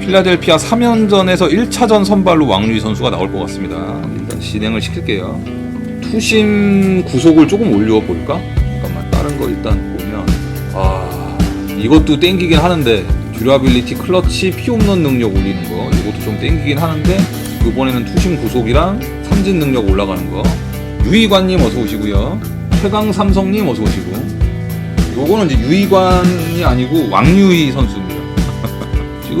필라델피아 3연전에서 1차전 선발로 왕류이 선수가 나올 것 같습니다. 일단 진행을 시킬게요. 투심 구속을 조금 올려 볼까? 잠깐만 다른 거 일단 보면 아 이것도 땡기긴 하는데 듀라빌리티 클러치 피홈런 능력 올리는 거 이것도 좀 땡기긴 하는데 이번에는 투심 구속이랑 삼진 능력 올라가는 거 유이관님 어서 오시고요 최강 삼성님 어서 오시고 요거는 이제 유이관이 아니고 왕유이 선수입니다.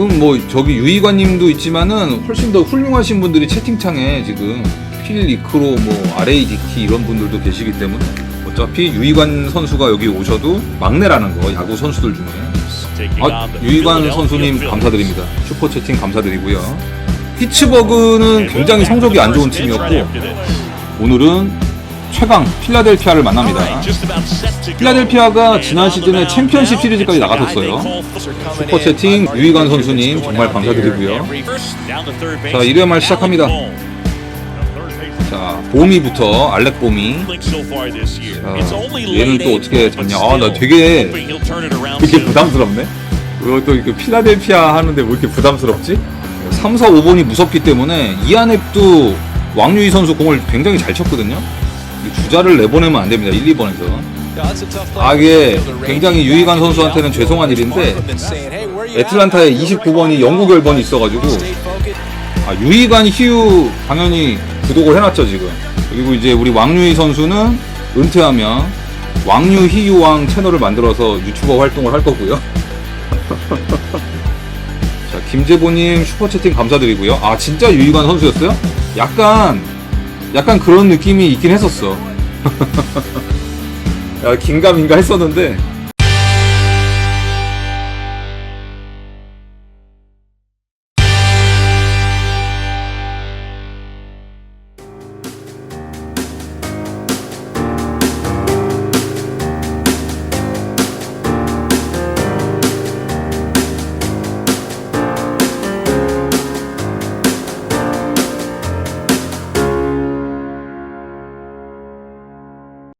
지금 뭐 저기 유이관님도 있지만은 훨씬 더 훌륭하신 분들이 채팅창에 지금 필 리크로 뭐 RA DT 이런 분들도 계시기 때문에 어차피 유이관 선수가 여기 오셔도 막내라는 거 야구 선수들 중에 아, 유이관 선수님 감사드립니다. 슈퍼 채팅 감사드리고요. 피츠버그는 굉장히 성적이 안 좋은 팀이었고 오늘은 최강 필라델피아를 만납니다. 필라델피아가 지난 시즌에 챔피언십 시리즈까지 나갔었어요. 슈퍼 채팅 유이관 선수님 정말 감사드리고요. 자, 1회 말 시작합니다. 자, 보미부터 알렉 보미. 자, 얘는 또 어떻게 잡냐? 아, 나 되게 되게 부담스럽네. 이것도 이렇게 필라델피아 하는데 왜 이렇게 부담스럽지? 3, 4, 5번이 무섭기 때문에 이안앱도 왕유이 선수 공을 굉장히 잘 쳤거든요. 이 주자를 내보내면 안 됩니다. 1, 2번에서. 아, 이게 굉장히 유이관 선수한테는 죄송한 일인데 애틀란타에 29번이 영국 열번이 있어가지고 아, 유이관 희유 당연히 구독을 해놨죠 지금. 그리고 이제 우리 왕유이 선수는 은퇴하면 왕유 희유왕 채널을 만들어서 유튜버 활동을 할 거고요. 자 김재보님 슈퍼채팅 감사드리고요. 아 진짜 유이관 선수였어요? 약간 약간 그런 느낌이 있긴 했었어. 야, 긴가민가 했었는데